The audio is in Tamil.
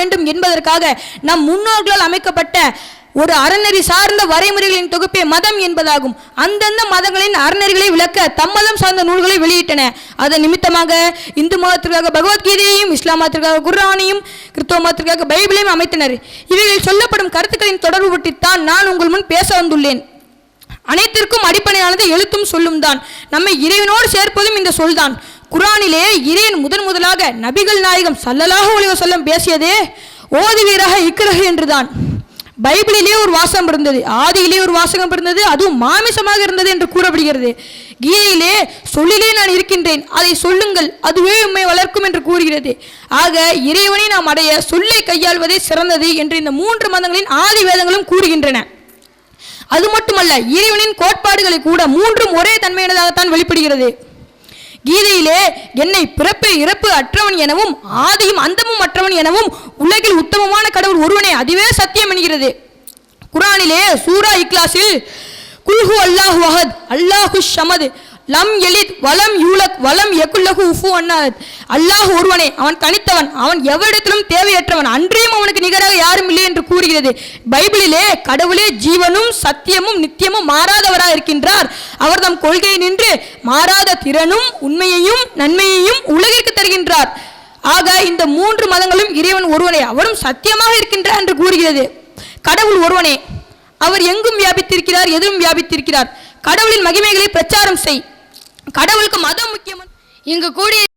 வேண்டும் என்பதற்காக நம் முன்னோர்களால் அமைக்கப்பட்ட ஒரு அறநெறி சார்ந்த வரைமுறைகளின் தொகுப்பே மதம் என்பதாகும். அந்தந்த மதங்களின் அறநெறிகளை விளக்க தம்மதம் சார்ந்த நூல்களை வெளியிட்டன. அதன் நிமித்தமாக இந்து மதத்திற்காக பகவத்கீதையையும் இஸ்லாம் மதத்திற்காக குர்ஆனையும் கிறிஸ்தவ மதத்திற்காக பைபிளையும் அமைத்தனர். இவைகளில் சொல்லப்படும் கருத்துக்களின் தொடர்பு பற்றித்தான் நான் உங்கள் முன் பேச வந்துள்ளேன். அனைத்திற்கும் அடிப்படையானது எழுத்தும் சொல்லும் தான். நம்மை இறைவனோடு சேர்ப்பதும் இந்த சொல்தான். குரானிலே இறைவன் முதன் முதலாக நபிகள் நாயகம் சல்லலாக ஒளிவ சொல்லம் பேசியதே ஓதுவீராக இக்ரஹ் என்றுதான். பைபிளிலே ஒரு வாசகம் இருந்தது ஆதியிலே ஒரு வாசகம் இருந்தது அதுவும் மாமிசமாக இருந்தது என்று கூறப்படுகிறது. கீதையிலே சொல்லிலே நான் இருக்கின்றேன் அதை சொல்லுங்கள் அதுவே உண்மை வளர்க்கும் என்று கூறுகிறது. ஆக இறைவனை நாம் அடைய சொல்லை கையாள்வதே சிறந்தது என்று இந்த மூன்று மதங்களின் ஆதி வேதங்களும் கூறுகின்றன. அது மட்டுமல்ல இறைவனின் கோட்பாடுகளை கூட மூன்றும் ஒரே தன்மையினதாகத்தான் வெளிப்படுகிறது. கீதையிலே என்னை பிறப்பு இறப்பு அற்றவன் எனவும் ஆதியும் அந்தமும் அற்றவன் எனவும் உலகில் உத்தமமான கடவுள் ஒருவனே அதுவே சத்தியம் என்கிறது. குரானிலே சூரா இக்லாஸில் குல்ஹு அல்லாஹு அஹத் அல்லாஹு ஷமது லம் எலித் வலம் யூலக் வலம் எக்குல்லகு உஃபு அன்னாத் அல்லாஹ் ஒருவனே அவன் தனித்தவன் அவன் எவரிடத்திலும் தேவையற்றவன் அன்றியும் அவனுக்கு நிகராக யாரும் என்று கூறுகிறது. பைபிளிலே கடவுளே ஜீவனும் சத்தியமும் நித்தியமும் மாறாதவராக இருக்கின்றார். அவர் தம் கொள்கை நின்று மாறாத திறனும் உண்மையையும் நன்மையையும் உலகிற்கு தருகின்றார். ஆக இந்த மூன்று மதங்களும் இறைவன் ஒருவனே அவரும் சத்தியமாக இருக்கின்றார் என்று கூறுகிறது. கடவுள் ஒருவனே அவர் எங்கும் வியாபித்திருக்கிறார் எதிலும் வியாபித்திருக்கிறார். கடவுளின் மகிமைகளை பிரச்சாரம் செய். கடவுளுக்கு மதம் முக்கியம் இங்கு கூடிய